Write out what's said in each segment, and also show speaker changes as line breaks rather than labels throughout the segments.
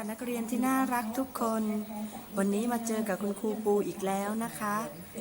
ค่ะนักเรียนที่น่ารักทุกคน วันนี้มาเจอกับคุณครูปูอีกแล้วนะคะ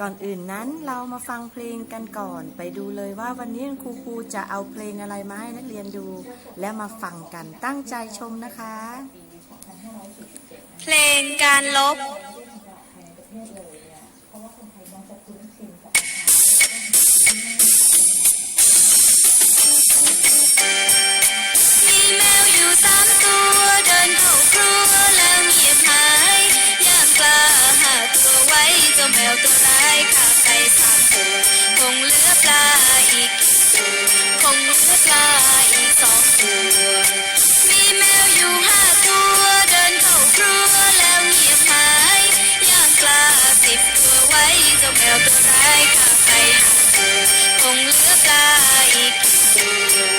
ก่อนอื่นนั้นเรามาฟังเพลงกันก่อน ไปดูเลยว่าวันนี้คุณครูปูจะเอาเพลงอะไรมาให้นักเรียนดู และมาฟังกันตั้งใจชมนะคะ
เพลงการลบ แมวตัวร้ายฆ่าไปสามตัวคงเหลือปลาอีกกี่ตัวคงเหลือปลาอีกสองตัว มีแมวอยู่ห้าตัวเดินเข้าครัวแล้วเงียบหายย่างกล้าสิบตัวไว้เจ้าแมวตัวร้ายฆ่าไปห้าตัวคงเหลือปลาอีกกี่ตัว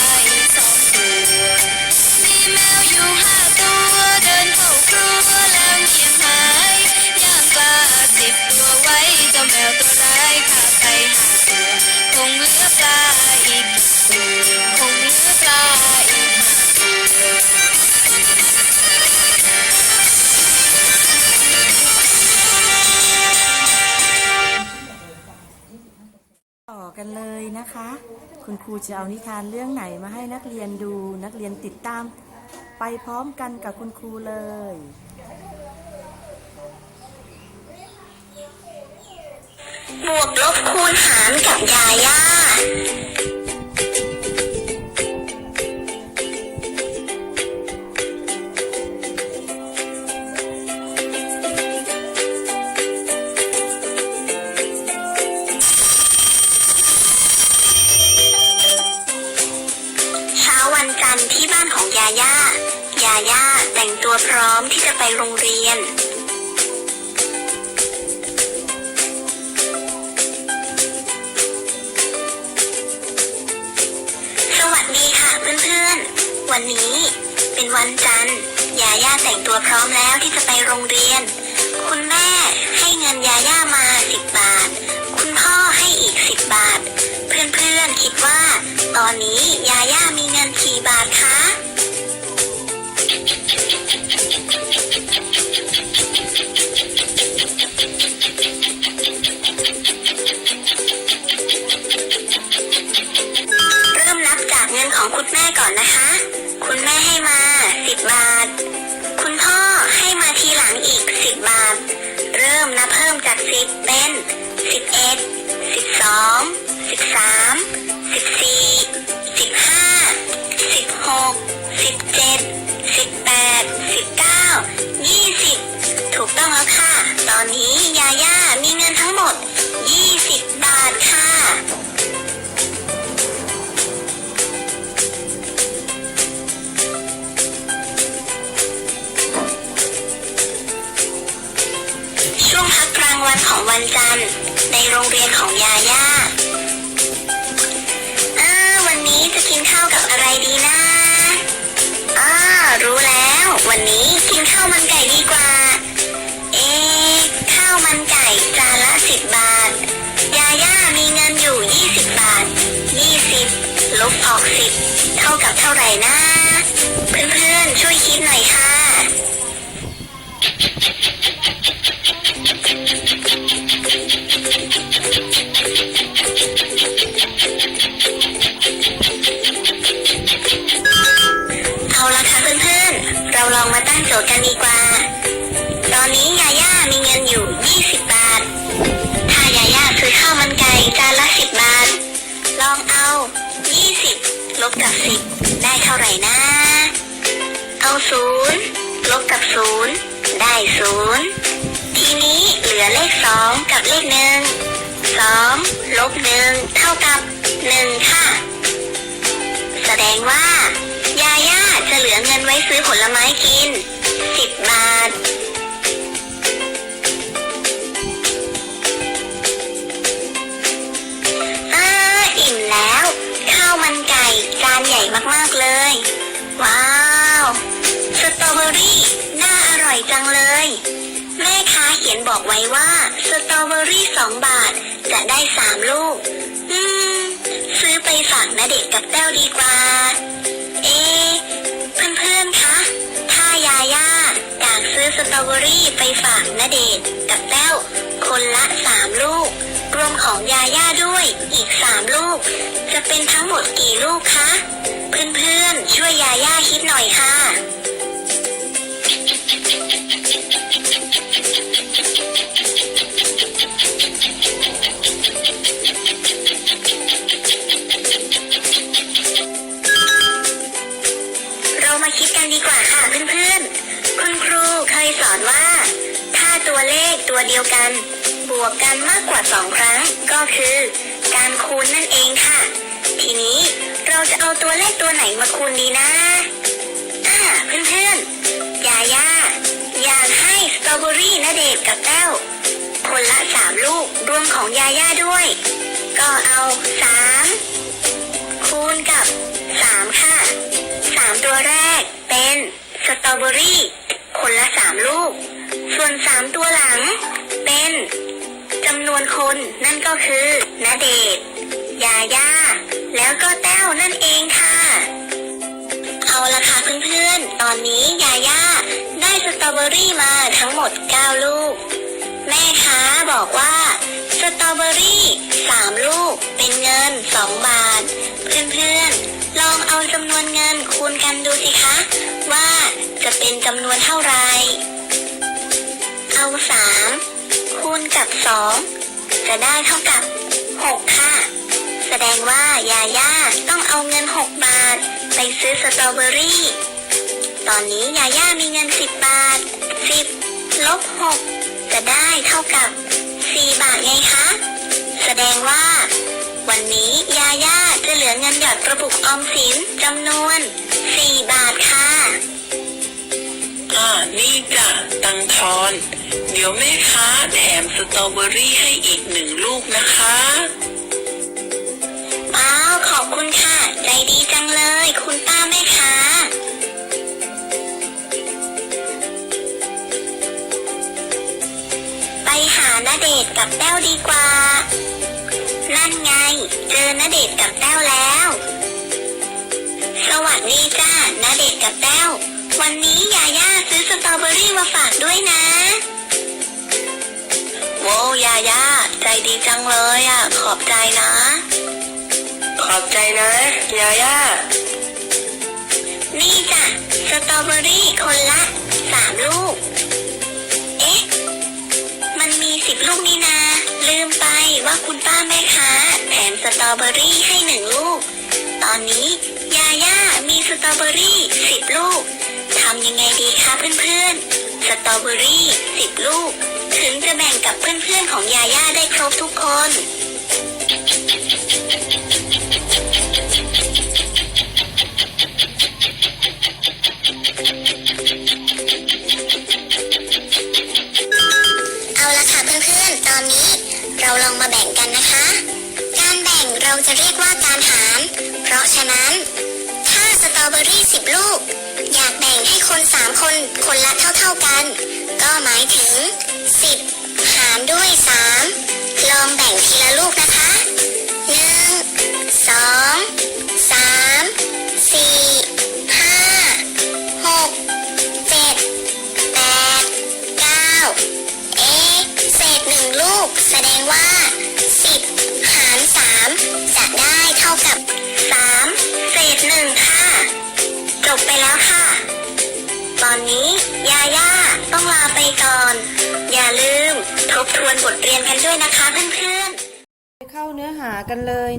อ นะ
คะ คุณครูจะเอานิทานเรื่องไหนมาให้นักเรียนดู นักเรียนติดตาม ไปพร้อมกันกับคุณครูเลย
บวกลบคูณหารกับยาย่า วันนี้ เป็นวันจันทร์ยาย่าแต่งตัวพร้อมแล้วที่จะไปโรงเรียน คุณแม่ให้เงินยาย่ามาสิบบาท คุณพ่อให้อีกสิบบาท เพื่อนๆคิดว่า ตอนนี้ยาย่ามีเงิน ก่อนนะคะ คุณแม่ให้มาสิบบาท คุณพ่อให้มาทีหลังอีกสิบบาท เริ่มนับเพิ่มจากสิบเป็นสิบเอ็ดสิบสองสิบสาม ของวันจันทร์ ในโรงเรียนของยาย่าอ่าวันนี้จะกินข้าวกับอะไรดีนะอ่ารู้แล้ว วันนี้กินข้าวมันไก่ดีกว่า เอ๊ข้าวมันไก่จานละสิบบาท ยาย่ามีเงินอยู่ยี่สิบบาทยี่สิบลบออกสิบเท่ากับเท่าไหร่นะ ลบกับ10ได้เท่าไหร่นะ เอา0ลบกับ0ได้0ทีนี้เหลือเลข2กับเลข1 2ลบ1เท่ากับ1ค่ะ แสดงว่า ยาย่าจะเหลือเงินไว้ซื้อผลไม้กิน10บาท อรี่สองบาท จะได้สามลูก อืม ซื้อไปฝากนาเด็กกับแต้วดีกว่า เอะเพื่อนๆคะ ถ้ายาย่าอยากซื้อสตรอเบอรี่ไปฝากนาเดชน์กับแต้ว คนละสามลูก รวมของยาย่าด้วยอีกสามลูก จะเป็นทั้งหมดกี่ลูกคะ เพื่อนๆช่วยยาย่าคิดหน่อยค่ะ ตัวเดียวกัน บวกกันมากกว่าสองครั้ง ก็คือ การคูณนั่นเองค่ะ ทีนี้เราจะเอาตัวเลขตัวไหนมาคูณดีนะอ่าเพื่อนๆยาย่าอยากให้สตรอเบอรี่นาเดชกับแต้วคนละสามลูกรวมของยาย่าด้วย ก็เอาสามคูณกับสามค่ะสามตัวแรกเป็นสตรอเบอรี่คนละสามลูก ส่วนสามตัวหลัง เป็นจำนวนคนนั่นก็คือนาเดชยาย่า แล้วก็แต้วนั่นเองค่ะ เอาละค่ะเพื่อนๆ ตอนนี้ยาย่าได้สตรอเบอรี่มาทั้งหมด 9 ลูก แม่ค้าบอกว่าสตรอเบอรี่ 3 ลูกเป็นเงิน 2 บาท เพื่อนๆ ลองเอาจำนวนเงินคูณกันดูสิคะ ว่าจะเป็นจำนวนเท่าไหร่ เอา3คูณกับ2จะได้เท่ากับ6ค่ะ แสดงว่ายาย่าต้องเอาเงิน6บาท ไปซื้อสตรอเบอรี่ ตอนนี้ยาย่ามีเงิน10บาท10ลบ6จะได้เท่ากับ4บาทไงคะ แสดงว่า วันนี้ยาย่าจะเหลือเงินหยอดกระปุกออมสินจำนวน4บาทค่ะ
อ่านี่จ้ะตังทอน เดี๋ยวแม่ค้าแถมสตรอเบอรี่ให้อีกหนึ่งลูกนะคะ
ว้าว ขอบคุณค่ะ ใจดีจังเลย คุณป้าแม่ค้า ไปหาณเดชน์กับแต้วดีกว่า นั่นไง เจอณเดชน์กับแต้วแล้ว สวัสดีจ้าณเดชน์กับแต้ว วันนี้ยาย่าซื้อสตรอเบอรี่มาฝากด้วยนะ โว้ยาย่าใจดีจังเลยอะ ขอบใจนะ
ขอบใจนะยาย่า
นี่จ้ะสตรอเบอรี่คนละสามลูก เอ๊ะ มันมีสิบลูกนี่นา ลืมไปว่าคุณป้าแม่ค้าแถมสตรอเบอรี่ให้หนึ่งลูก ตอนนี้ยาย่ามีสตรอเบอรี่สิบลูกทำยังไงดีคะเพื่อนๆ สตรอเบอรี่สิบลูก ถึงจะแบ่งกับเพื่อนๆของยาย่าได้ครบทุกคน คนคนละเท่าๆกัน ก็หมายถึงสิบหารด้วยสามลองแบ่งทีละลูกนะคะ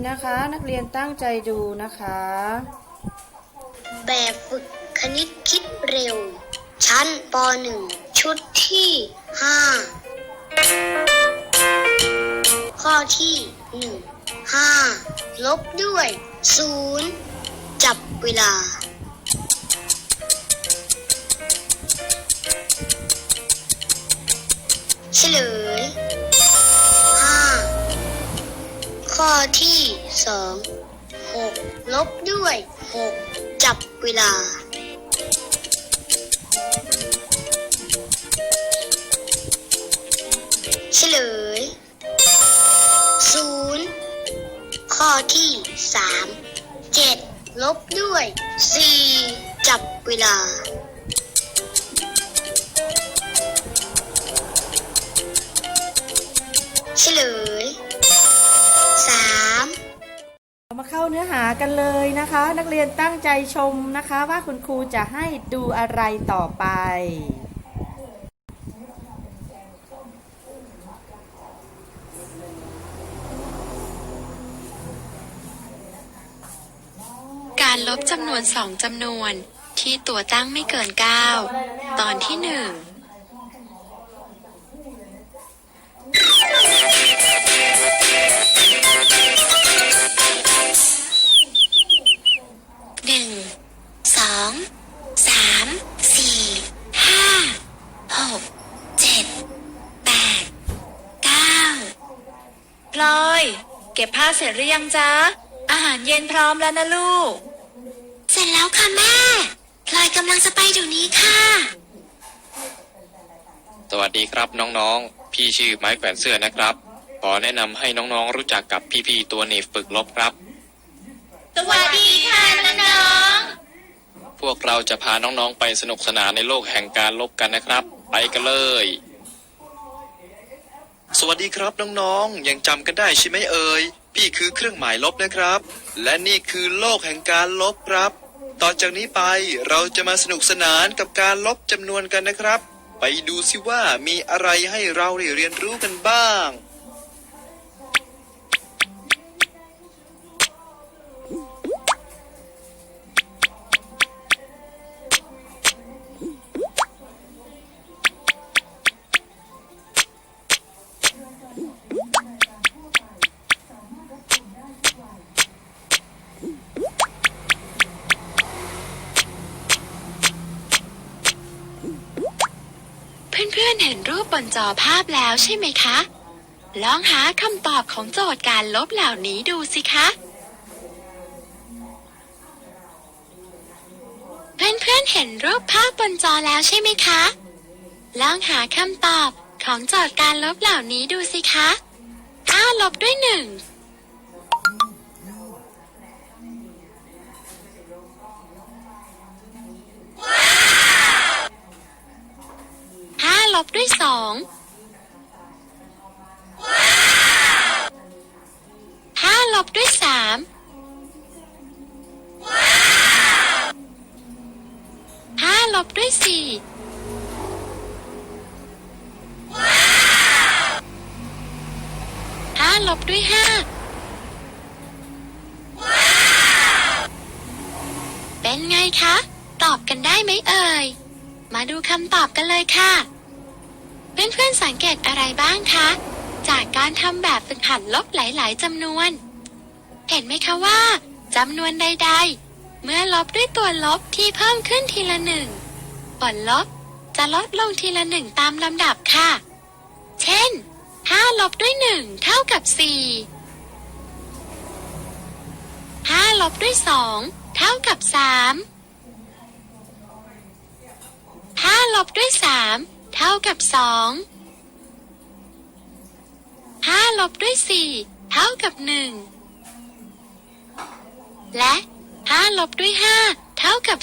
นะคะ นักเรียน
ตั้งใจดูนะคะ
แบบฝึกคณิตคิดเร็ว ชั้นป .1 ชุดที่ 5 ข้อที่ 1 5 ลบด้วย 0 จับเวลาเฉลย ข้อที่สองหกลบด้วยหกจับเวลาเฉลยศูนย์ข้อที่สามเจ็ดลบด้วยสี่จับเวลาเฉลย มา
เข้าเนื้อหากันเลยนะคะ นักเรียนตั้งใจชมนะคะว่าคุณครูจะให้ดูอะไรต่อไป
การลบจำนวนสองจำนวน ที่ตัวตั้งไม่เกิน 9 ตอนที่หนึ่ง
เก็
บผ้าเสร็จหรือยังจ๊ะ อาหารเย็นพร้อมแล้วนะลูก
เสร็จแล้วค่ะแม่พลอยกำลังจะไปเดี๋ยวนี้ค่ะ
สวัสดีครับน้องๆ พี่ชื่อไม้แขวนเสื้อนะครับ ขอแนะนำให้น้องๆรู้จักกับพี่ๆตัวหนีบฝึกลบครับ
สวัสดีค่ะน้อง
พวกเราจะพาน้องๆไปสนุกสนานในโลกแห่งการลบกันนะครับ ไปกันเลย สวัสดีครับน้องๆ ยังจำกันได้ใช่ไหมเอ่ย นี่คือเครื่องหมายลบนะครับ และนี่คือโลกแห่งการลบครับ ต่อจากนี้ไปเราจะมาสนุกสนานกับการลบจำนวนกันนะครับ ไปดูสิว่ามีอะไรให้เราได้เรียนรู้กันบ้าง
ห็นรูปบนจอภาพแล้วใช่ไหมคะ ลองหาคำตอบของโจทย์การลบเหล่านี้ดูสิคะ เพื่อนๆเห็นรูปภาพบนจอแล้วใช่ไหมคะ ลองหาคำตอบของโจทย์การลบเหล่านี้ดูสิคะ 9 ลบด้วย 1 ลบด้วยสองห้าลบด้วยสามห้าลบด้วยสี่ห้าลบด้วยห้าเป็นไงคะ ตอบกันได้ไหมเอ่ย มาดูคำตอบกันเลยค่ะ เพื่อนๆสังเกตอะไรบ้างคะ จากการทำแบบฝึกหัดลบหลายๆจำนวน เห็นไหมคะว่าจำนวนใด ๆ เมื่อลบด้วยตัวลบที่เพิ่มขึ้นทีละหนึ่งผลลบจะลดลงทีละหนึ่งตามลำดับค่ะ เช่น 5 ลบด้วย 1 เท่ากับ 4 5 ลบด้วย 2 เท่ากับ 3 5 ลบด้วย 3 เท่ากับ2 5ลบด้วย4เท่ากับ1และ5ลบด้วย5เท่ากับ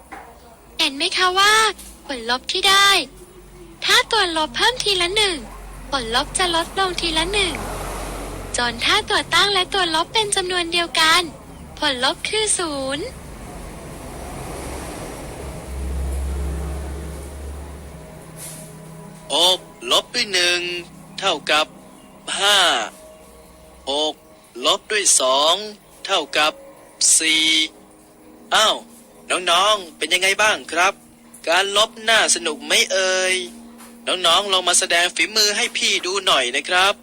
0เห็นไหมคะว่า ผลลบที่ได้ ถ้าตัวลบเพิ่มทีละหนึ่งผลลบจะลดลงทีละหนึ่งจนถ้าตัวตั้งและตัวลบเป็นจำนวนเดียวกัน ผลลบคือศูนย์
กลบด้วยหนึ่งเท่ากับห้าอกลบด้วยสองเท่ากับสี่อ้าวน้องๆเป็นยังไงบ้างครับ การลบน่าสนุกไหมเอ่ยน้องๆลองมาแสดงฝีมือให้พี่ดูหน่อยนะครับ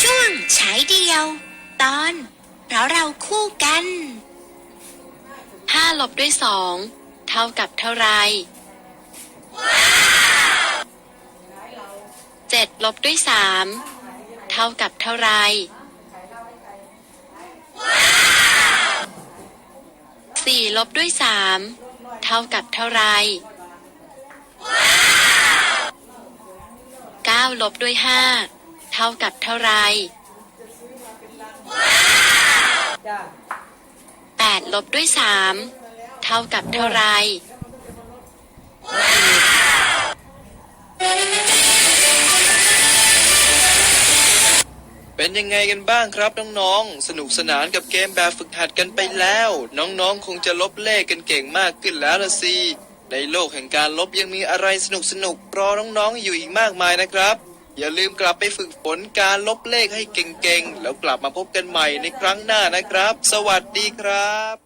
ช่วงฉายเดียว ตอน ราะเราคู่กัน
5ลบด้วย2เท่ากับเท่าไร7ลบด้วย3เท่ากับเท่าไรสี่ลบด้วยสามเท่ากับเท่าไรเก้าลบด้วยห้าเท่ากับเท่าไร แปดลบด้วยสามเท่ากับเท่าไร
เป็นยังไงกันบ้างครับน้องๆ สนุกสนานกับเกมแบบฝึกหัดกันไปแล้ว น้องๆ คงจะลบเลขกันเก่งมากขึ้นแล้วละสิ ในโลกแห่งการลบยังมีอะไรสนุกๆ รอน้องๆ อยู่อีกมากมายนะครับ อย่าลืมกลับไปฝึกฝนการลบเลขให้เก่งๆ แล้วกลับมาพบกันใหม่ในครั้งหน้านะครับ สวัสดีครับ